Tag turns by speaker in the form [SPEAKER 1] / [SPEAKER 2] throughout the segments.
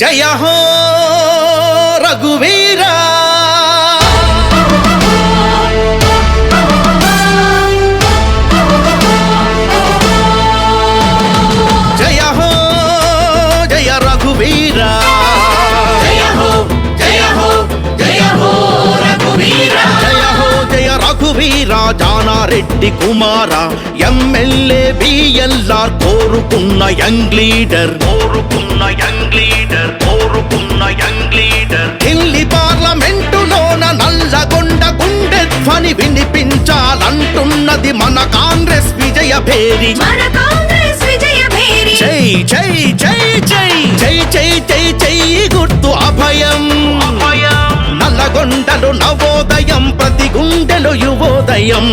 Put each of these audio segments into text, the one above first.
[SPEAKER 1] जय हो रघुवीर। రెడ్డి కుమార ఎమ్మెల్యే బిఎల్ఆర్ కోరుకున్న యంగ్ లీడర్. కోరుకున్న యంగ్ లీడర్ కోరుకున్న యంగ్ లీడర్. ఢిల్లీ పార్లమెంటులోన నల్లగొండ గుండె ధ్వని వినిపించాలంటున్నది మన కాంగ్రెస్ విజయ భేరి. జై జై జై. జై జై జై జై గుర్తు అభయం. నల్లగొండలు నవోదయం ప్రతి గుండెలు యువోదయం.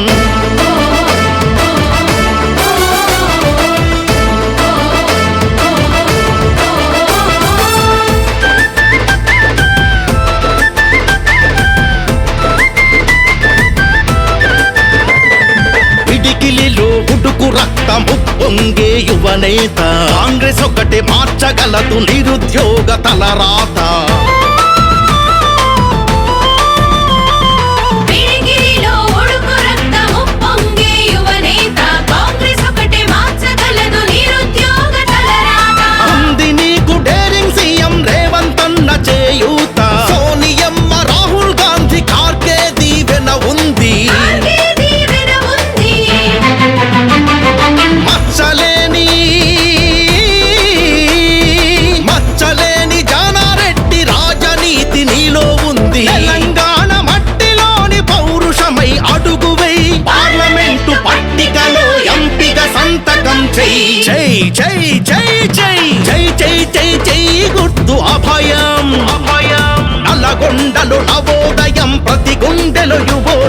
[SPEAKER 1] పిడికిలిలో ఉడుకు రక్తము పొంగే యువనేత కాంగ్రెస్ ఒక్కటే మార్చగలదు నిరుద్యోగ తలరాత.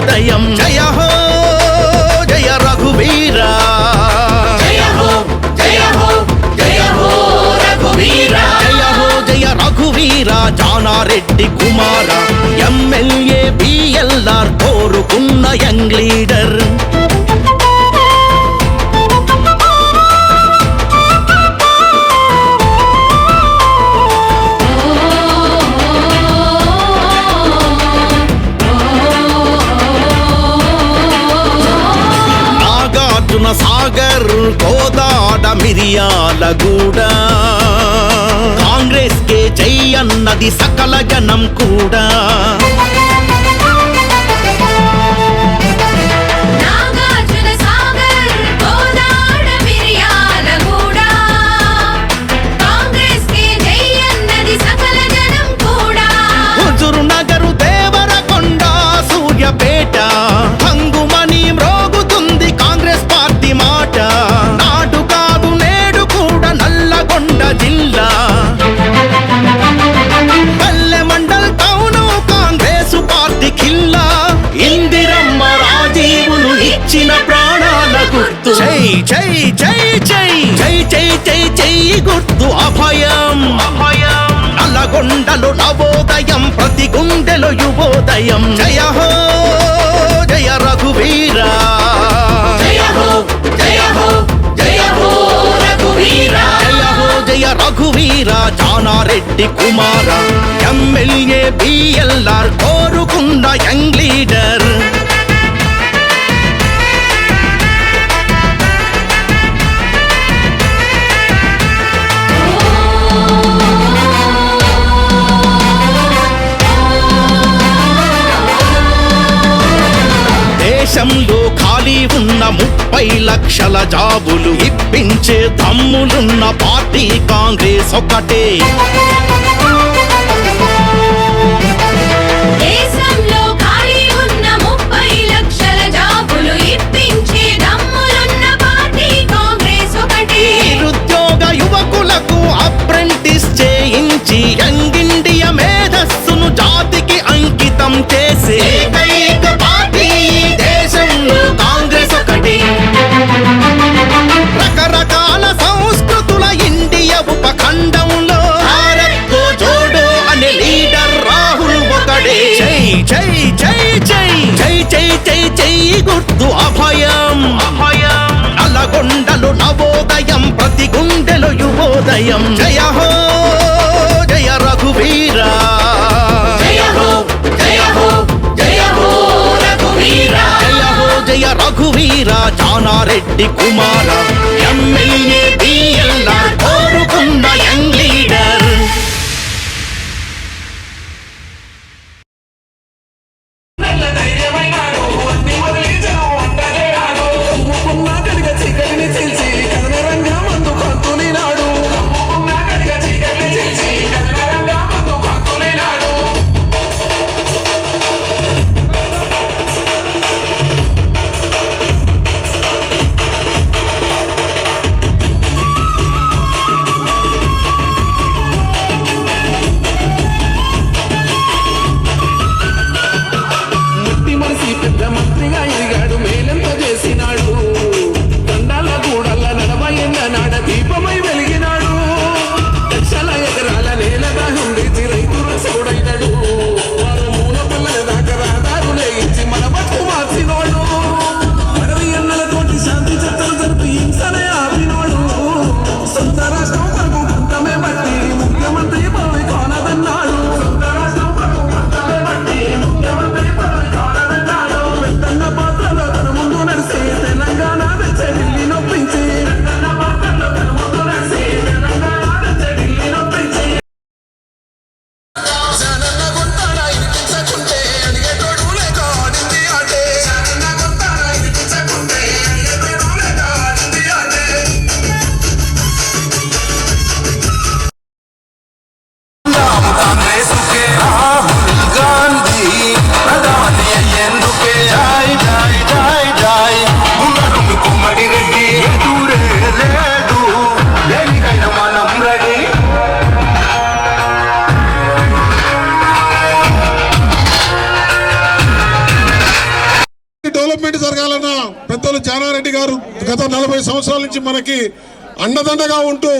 [SPEAKER 1] యువోదయం జయ హో జయ రఘువీరా
[SPEAKER 2] జయ హో జయ హో జయ హో రఘువీర
[SPEAKER 1] జయ హో జయ రఘువీర జానారెడ్డి కుమార ఎమ్మెల్యే బిఎల్ఆర్ కోరుకున్న యంగ్ లీడర్ సాగర్ కోదాడ మిరియాలగూడ కాంగ్రెస్ కే జై అన్నది సకల జనం కూడా. యువోదయం జయ హో జయ రఘువీరా.
[SPEAKER 2] జయ హో జయ హో జయ హో రఘువీర.
[SPEAKER 1] జయ హో జయ రఘువీర జానారెడ్డి కుమార. ఎమ్మెల్యే బిఎల్ఆర్ కోరుకున్న యంగ్ లీడర్. దేశంలో ఖాళీ ఉన్న ముప్పై లక్షల జాబులు ఇప్పించే తమ్ములున్న పార్టీ కాంగ్రెస్ ఒకటే. గుర్తు అభయం. అభయం నల్లగొండలు నవోదయం ప్రతి గుండెలు యువోదయం. జయ హో జయ
[SPEAKER 3] రఘువీరా.
[SPEAKER 1] జయ హో జయ హో జయ హో రఘువీరా.
[SPEAKER 3] జయ హో జయ రఘువీర జానారెడ్డి కుమార. ఎమ్మెల్యే బిఎల్ఆర్ కోరుకున్న యంగ్ లీడర్
[SPEAKER 4] జానారెడ్డి గారు గత నలభై సంవత్సరాల నుంచి మనకి అండదండగా ఉంటూ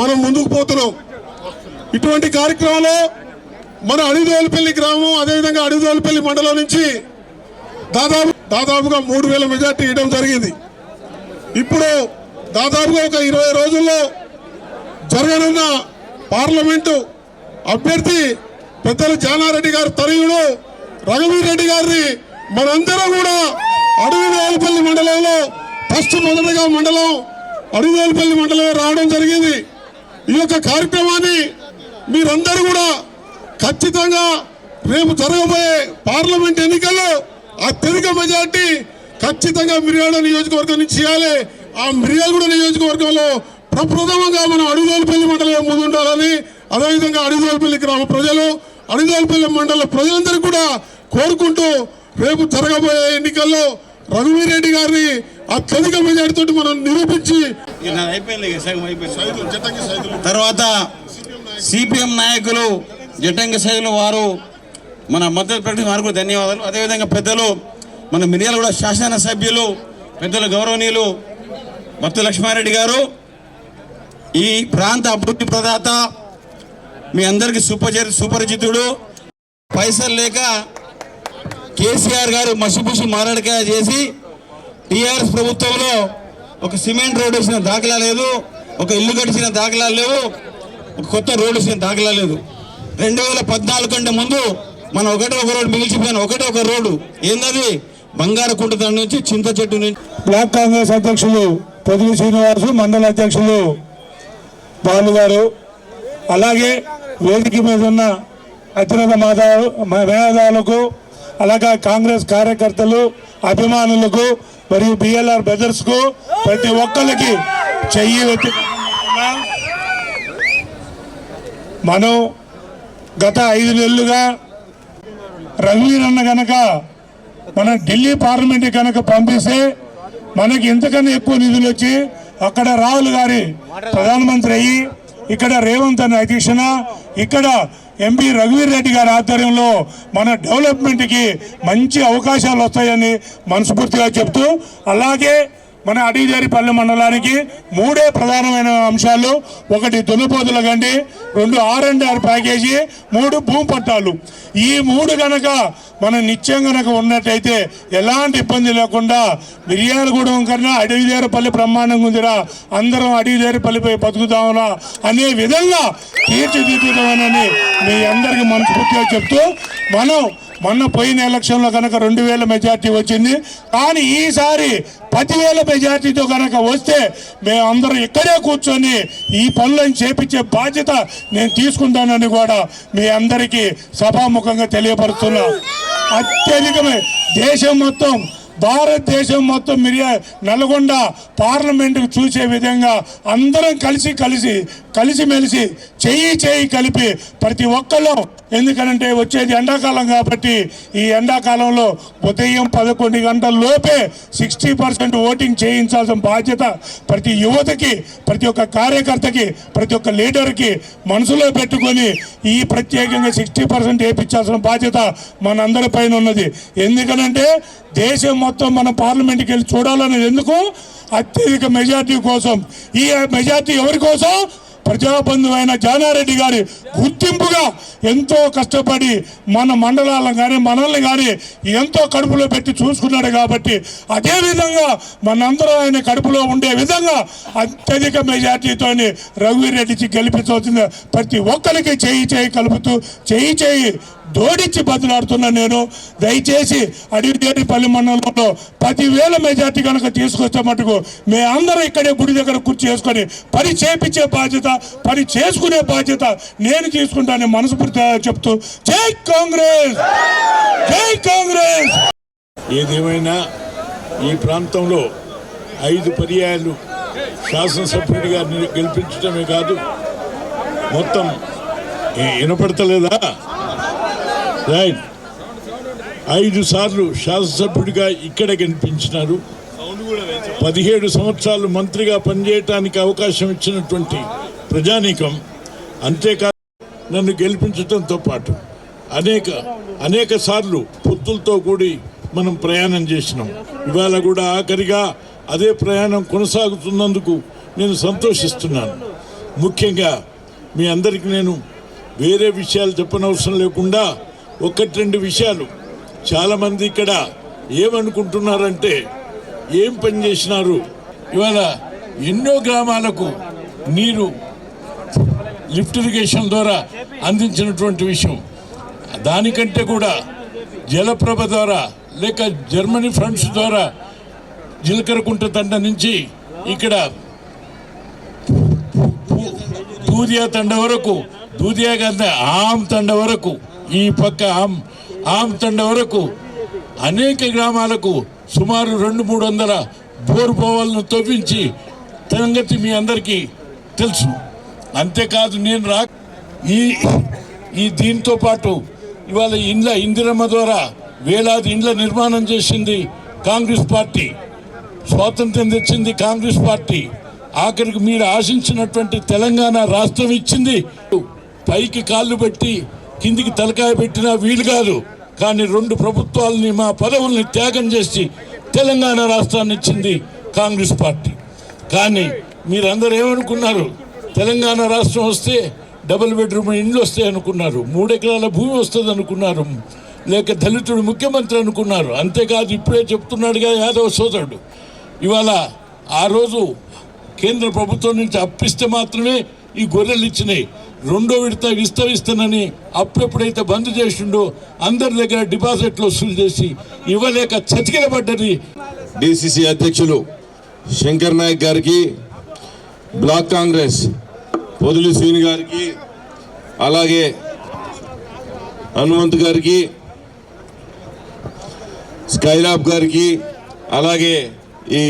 [SPEAKER 4] మనం ముందుకు పోతున్నాం. ఇటువంటి కార్యక్రమంలో మన అడిదోలపల్లి గ్రామం అదేవిధంగా అడిదోలపల్లి మండలం నుంచి దాదాపు దాదాపుగా మూడు వేల మెజార్టీ ఇవ్వడం జరిగింది. ఇప్పుడు దాదాపుగా ఒక ఇరవై రోజుల్లో జరగనున్న పార్లమెంటు అభ్యర్థి పెద్దలు జానారెడ్డి గారి తనయుడు రఘువీర్ రెడ్డి గారిని మనందరం కూడా అడవివేలపల్లి మండలంలో ఫస్ట్ మొదటగా మండలం అడవివేలపల్లి మండలం రావడం జరిగింది. ఈ యొక్క కార్యక్రమాన్ని మీరందరూ కూడా ఖచ్చితంగా రేపు జరగబోయే పార్లమెంట్ ఎన్నికల్లో అత్యధిక మెజార్టీ ఖచ్చితంగా మిర్యాల నియోజకవర్గం నుంచి చేయాలి. ఆ మిర్యాలగూడ నియోజకవర్గంలో ప్రప్రథమంగా మనం అడుగుదోలపల్లి మండలం ముందుండాలని అదేవిధంగా అడుగుదోలపల్లి గ్రామ ప్రజలు అడుగుదోలపల్లి మండల ప్రజలందరూ కూడా కోరుకుంటూ రేపు జరగబోయే ఎన్నికల్లో రఘువీర్ రెడ్డి గారిని అత్యధిక మెజార్టీతో మనం నిరూపించి
[SPEAKER 5] తర్వాత సిపిఎం నాయకులు. జటంగ శైలు వారు మన మద్దతు ప్రకటన వారికి కూడా ధన్యవాదాలు. అదేవిధంగా పెద్దలు మన మిర్యాల కూడా శాసనసభ్యులు పెద్దలు గౌరవనీయులు భక్తు లక్ష్మారెడ్డి గారు ఈ ప్రాంత అభివృద్ధి ప్రదాత మీ అందరికీ సుపచరి సుపరిచితుడు. పైసలు లేక కేసీఆర్ గారు మసిపుసి మారడికాయ చేసి టీఆర్ఎస్ ప్రభుత్వంలో ఒక సిమెంట్ రోడ్ వేసిన దాఖలా లేదు ఒక ఇల్లు కట్టించిన దాఖలా లేవు ఒక కొత్త రోడ్ వేసిన దాఖలా లేదు. రెండు వేల పద్నాలుగు కంటే ముందు మనం ఒకటే ఒక రోడ్డు మిగిలిచిపోయిన ఒకటే ఒక రోడ్డు. ఏందది? బంగారకుంట దాని నుంచి చింత చెట్టు నుంచి.
[SPEAKER 6] బ్లాక్ కాంగ్రెస్ అధ్యక్షులు పొదుగు శ్రీనివాసు మండల అధ్యక్షులు బాలు గారు అలాగే వేదిక మీద ఉన్న అత్యున్నత మాధవ మేధావులకు అలాగే కాంగ్రెస్ కార్యకర్తలు అభిమానులకు మరియు బిఎల్ఆర్ బ్రదర్స్కు ప్రతి ఒక్కరికి చెయ్యి మనం గత ఐదు నెలలుగా రఘ్వీర్ అన్న కనుక మన ఢిల్లీ పార్లమెంట్ కనుక పంపిస్తే మనకి ఎంతకన్నా ఎక్కువ నిధులు వచ్చి అక్కడ రాహుల్ గారి ప్రధానమంత్రి అయ్యి ఇక్కడ రేవంత్ అనే అధ్యక్షన ఇక్కడ ఎంపీ రఘువీర్ రెడ్డి గారి ఆధ్వర్యంలో మన డెవలప్మెంట్కి మంచి అవకాశాలు వస్తాయని మనస్ఫూర్తిగా చెప్తూ అలాగే మన అడిగిదేరిపల్లి మండలానికి మూడే ప్రధానమైన అంశాలు. ఒకటి దున్నపోతుల గండి రెండు ఆర్ అండ్ ఆర్ ప్యాకేజీ మూడు భూమి పట్టాలు. ఈ మూడు కనుక మనం నిత్యం కనుక ఉన్నట్టయితే ఎలాంటి ఇబ్బంది లేకుండా మిర్యాలగూడెం కన్నా అడవిదేరపల్లి బ్రహ్మాండంగా ఉందిరా అందరం అడవిదేరపల్లిపై బతుకుతామరా అనే విధంగా తీర్చిదిద్దుతామని మీ అందరికీ మనస్ఫూర్తిగా చెప్తూ మనం మొన్న పోయిన ఎలక్షన్లో కనుక రెండు వేల మెజార్టీ వచ్చింది. కానీ ఈసారి పదివేల మెజార్టీతో కనుక వస్తే మేమందరం ఇక్కడే కూర్చొని ఈ పనులను చేపించే బాధ్యత నేను తీసుకుంటానని కూడా మీ అందరికీ సభాముఖంగా తెలియపరుస్తున్నా. అత్యధికమే దేశం మొత్తం భారతదేశం మొత్తం మిరియా నల్గొండ పార్లమెంటుకు చూసే విధంగా అందరం కలిసి కలిసి కలిసిమెలిసి చెయ్యి చేయి కలిపి ప్రతి ఒక్కళ్ళు ఎందుకనంటే వచ్చేది ఎండాకాలం కాబట్టి ఈ ఎండాకాలంలో ఉదయం పదకొండు గంటల లోపే సిక్స్టీ పర్సెంట్ ఓటింగ్ చేయించాల్సిన బాధ్యత ప్రతి యువతకి ప్రతి ఒక్క కార్యకర్తకి ప్రతి ఒక్క లీడర్కి మనసులో పెట్టుకొని ఈ ప్రత్యేకంగా సిక్స్టీ పర్సెంట్ వేయించాల్సిన బాధ్యత మనందరిపైన ఉన్నది. ఎందుకనంటే దేశం మొత్తం మన పార్లమెంట్కి వెళ్ళి చూడాలనేది ఎందుకు? అత్యధిక మెజార్టీ కోసం. ఈ మెజార్టీ ఎవరి కోసం? ప్రజాబంధువైన జానారెడ్డి గారి గుర్తింపుగా ఎంతో కష్టపడి మన మండలాలను కానీ మనల్ని కానీ ఎంతో కడుపులో పెట్టి చూసుకున్నాడు కాబట్టి అదే విధంగా మనందరం ఆయన కడుపులో ఉండే విధంగా అత్యధిక మెజార్టీతోని రఘువీరెడ్డికి గెలిపించవలసింది ప్రతి ఒక్కరికి చేయి చేయి కలుపుతూ చేయి చేయి జోడించి బదులాడుతున్నా నేను. దయచేసి అడిగిదేరిపల్లి మండలంలో పదివేల మెజార్టీ కనుక తీసుకొస్తే మటుకు మే అందరూ ఇక్కడే గుడి దగ్గర కూర్చి చేసుకొని పని చేపించే బాధ్యత పని చేసుకునే బాధ్యత నేను తీసుకుంటానని మనస్ఫూర్తిగా చెప్తూ జై కాంగ్రెస్! జై కాంగ్రెస్!
[SPEAKER 7] ఏదేమైనా ఈ ప్రాంతంలో ఐదు పర్యాయాలు శాసనసభ్యుడిగా గెలిపించడమే కాదు మొత్తం వినపడతలేదా? రైట్. ఐదు సార్లు శాసనసభ్యుడిగా ఇక్కడ కనిపించినారు. పదిహేడు సంవత్సరాలు మంత్రిగా పనిచేయటానికి అవకాశం ఇచ్చినటువంటి ప్రజానీకం అంతేకాదు నన్ను గెలిపించడంతో పాటు అనేక అనేక సార్లు పొత్తులతో కూడి మనం ప్రయాణం చేసినాం. ఇవాళ కూడా ఆఖరిగా అదే ప్రయాణం కొనసాగుతున్నందుకు నేను సంతోషిస్తున్నాను. ముఖ్యంగా మీ అందరికీ నేను వేరే విషయాలు చెప్పనవసరం లేకుండా ఒకటి రెండు విషయాలు. చాలామంది ఇక్కడ ఏమనుకుంటున్నారంటే ఏం పని చేసినారు? ఇవాళ ఎన్నో గ్రామాలకు నీరు లిఫ్ట్ ఇరిగేషన్ ద్వారా అందించినటువంటి విషయం. దానికంటే కూడా జలప్రభ ద్వారా లేక జర్మనీ ఫ్రెండ్స్ ద్వారా జీలకరకుంట తండ నుంచి ఇక్కడ దూదియా తండ వరకు దూదియా గంధ ఆమ్ తండ వరకు ఈ పక్క ఆమ్ ఆమ్తండ వరకు అనేక గ్రామాలకు సుమారు రెండు మూడు వందల బోరు పోవాలను తవ్వించి సంగతి మీ అందరికీ తెలుసు. అంతేకాదు నేను రా ఈ ఈ దీంతో పాటు ఇవాళ ఇండ్ల ఇందిరమ్మ ద్వారా వేలాది ఇండ్ల నిర్మాణం చేసింది కాంగ్రెస్ పార్టీ. స్వాతంత్రం తెచ్చింది కాంగ్రెస్ పార్టీ. ఆఖరికి మీరు ఆశించినటువంటి తెలంగాణ రాష్ట్రం ఇచ్చింది. పైకి కాళ్ళు పెట్టి కిందికి తలకాయ పెట్టినా వీలు కాదు. కానీ రెండు ప్రభుత్వాలని మా పదవుల్ని త్యాగం చేసి తెలంగాణ రాష్ట్రాన్ని ఇచ్చింది కాంగ్రెస్ పార్టీ. కానీ మీరందరూ ఏమనుకున్నారు? తెలంగాణ రాష్ట్రం వస్తే డబుల్ బెడ్రూమ్ ఇండ్లు వస్తాయి అనుకున్నారు. మూడెకరాల భూమి వస్తుంది అనుకున్నారు. లేక దళితుడు ముఖ్యమంత్రి అనుకున్నారు. అంతేకాదు ఇప్పుడే చెప్తున్నాడుగా యాదవ్ సోదరుడు. ఇవాళ ఆ రోజు కేంద్ర ప్రభుత్వం నుంచి అప్పిస్తే మాత్రమే ఈ గొర్రెలు ఇచ్చినాయి. రెండో విడత విస్తరిస్తానని అప్పుడెప్పుడైతే బంద్ చేసిండో అందరి దగ్గర డిపాజిట్లు వసూలు చేసి ఇవ్వలేక చతికిలబడ్డది.
[SPEAKER 8] డిసిసి అధ్యక్షులు శంకర్ నాయక్ గారికి బ్లాక్ కాంగ్రెస్ పొదులు శ్రీని గారికి అలాగే హనుమంత్ గారికి స్కైలాబ్ గారికి అలాగే ఈ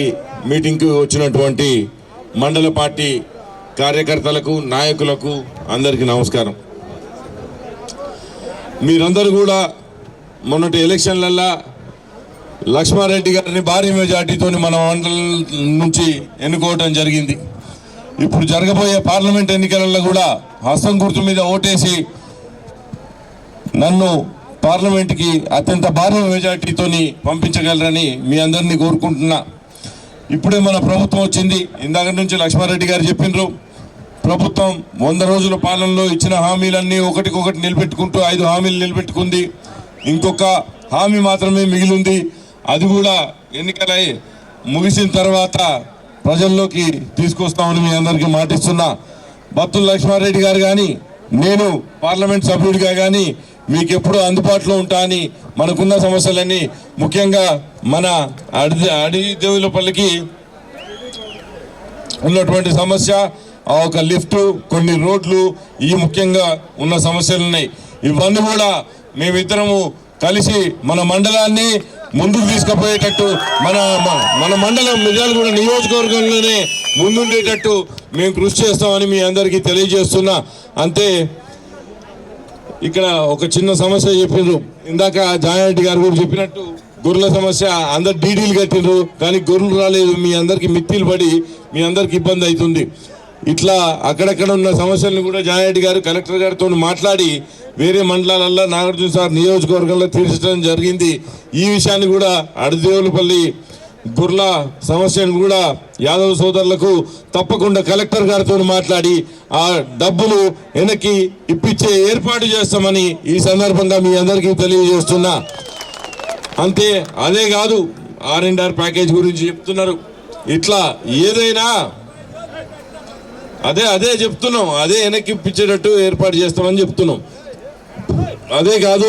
[SPEAKER 8] మీటింగ్కి వచ్చినటువంటి మండల పార్టీ కార్యకర్తలకు నాయకులకు అందరికీ నమస్కారం. మీరందరూ కూడా మొన్నటి ఎలక్షన్లల్లా లక్ష్మారెడ్డి గారిని భారీ మెజార్టీతో మన మండలం నుంచి ఎన్నుకోవడం జరిగింది. ఇప్పుడు జరగబోయే పార్లమెంట్ ఎన్నికలలో కూడా హస్తం గుర్తు మీద ఓటేసి నన్ను పార్లమెంట్కి అత్యంత భారీ మెజార్టీతో పంపించగలరని మీ అందరినీ కోరుకుంటున్నా. ఇప్పుడే మన ప్రభుత్వం వచ్చింది. ఇందాక నుంచి లక్ష్మారెడ్డి గారు చెప్పిండ్రు ప్రభుత్వం వంద రోజుల పాలనలో ఇచ్చిన హామీలన్నీ ఒకటికొకటి నిలబెట్టుకుంటూ ఐదు హామీలు నిలబెట్టుకుంది. ఇంకొక హామీ మాత్రమే మిగిలింది. అది కూడా ఎన్నికలై ముగిసిన తర్వాత ప్రజల్లోకి తీసుకొస్తామని మీ అందరికీ మాటిస్తున్నా. బత్తుల లక్ష్మారెడ్డి గారు కానీ నేను పార్లమెంట్ సభ్యుడిగా కానీ మీకు ఎప్పుడు అందుబాటులో ఉంటా అని మనకున్న సమస్యలన్నీ ముఖ్యంగా మన అడి అడవి దేవులపల్లికి ఉన్నటువంటి సమస్య ఆ ఒక లిఫ్ట్ కొన్ని రోడ్లు ఈ ముఖ్యంగా ఉన్న సమస్యలు ఉన్నాయి. ఇవన్నీ కూడా మేమిద్దరము కలిసి మన మండలాన్ని ముందుకు తీసుకుపోయేటట్టు మన మన మండలం మిర్యాలగూడ నియోజకవర్గంలోనే ముందుండేటట్టు మేము కృషి చేస్తామని మీ అందరికీ తెలియజేస్తున్నా. అంతే ఇక్కడ ఒక చిన్న సమస్య చెప్పిండ్రు ఇందాక జాయారెడ్డి గారు కూడా చెప్పినట్టు గొర్రెల సమస్య అందరు డీడీలు కట్టిండ్రు కానీ గొర్రెలు రాలేదు. మీ అందరికి మిత్తిలు పడి మీ అందరికి ఇబ్బంది అవుతుంది. ఇట్లా అక్కడక్కడ ఉన్న సమస్యలను కూడా జాయారెడ్డి గారు కలెక్టర్ గారితో మాట్లాడి వేరే మండలాలలో నాగార్జున సార్ నియోజకవర్గంలో తీర్చడం జరిగింది. ఈ విషయాన్ని కూడా అడదేవులపల్లి గుర్లా సమస్యను కూడా యాదవ్ సోదరులకు తప్పకుండా కలెక్టర్ గారితో మాట్లాడి ఆ డబ్బులు వెనక్కి ఇప్పించే ఏర్పాటు చేస్తామని ఈ సందర్భంగా మీ అందరికీ తెలియజేస్తున్నా. అంతే అదే కాదు ఆర్ అండ్ ఆర్ ప్యాకేజ్ గురించి చెప్తున్నారు. ఇట్లా ఏదైనా అదే అదే చెప్తున్నాం. అదే వెనక్కి ఇప్పించేటట్టు ఏర్పాటు చేస్తామని చెప్తున్నాం. అదే కాదు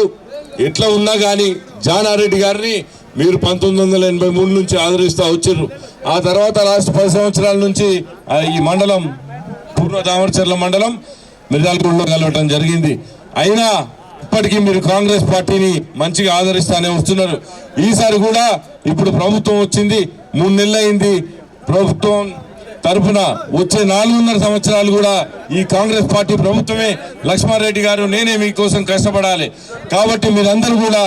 [SPEAKER 8] ఎట్లా ఉన్నా కానీ జానారెడ్డి గారిని మీరు పంతొమ్మిది వందల ఎనభై మూడు నుంచి ఆదరిస్తూ వచ్చారు ఆ తర్వాత లాస్ట్ పది సంవత్సరాల నుంచి ఈ మండలం పూర్వ దామరచర్ల మండలం మిర్యాలగూడలో కలవటం జరిగింది. అయినా ఇప్పటికీ మీరు కాంగ్రెస్ పార్టీని మంచిగా ఆదరిస్తానే వస్తున్నారు. ఈసారి కూడా ఇప్పుడు ప్రభుత్వం వచ్చింది మూడు నెలలు అయింది ప్రభుత్వం తరఫున వచ్చే నాలుగున్నర సంవత్సరాలు కూడా ఈ కాంగ్రెస్ పార్టీ ప్రభుత్వమే. లక్ష్మారెడ్డి గారు నేనే మీకోసం కష్టపడాలి. కాబట్టి మీరందరూ కూడా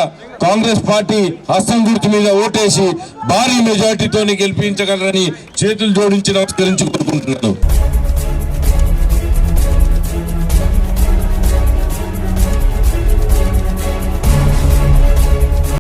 [SPEAKER 8] కాంగ్రెస్ పార్టీ హస్తం గుర్తు మీద ఓటేసి భారీ మెజార్టీతో గెలిపించగలరని చేతులు జోడించి నమస్కరించి కోరుకుంటున్నాను.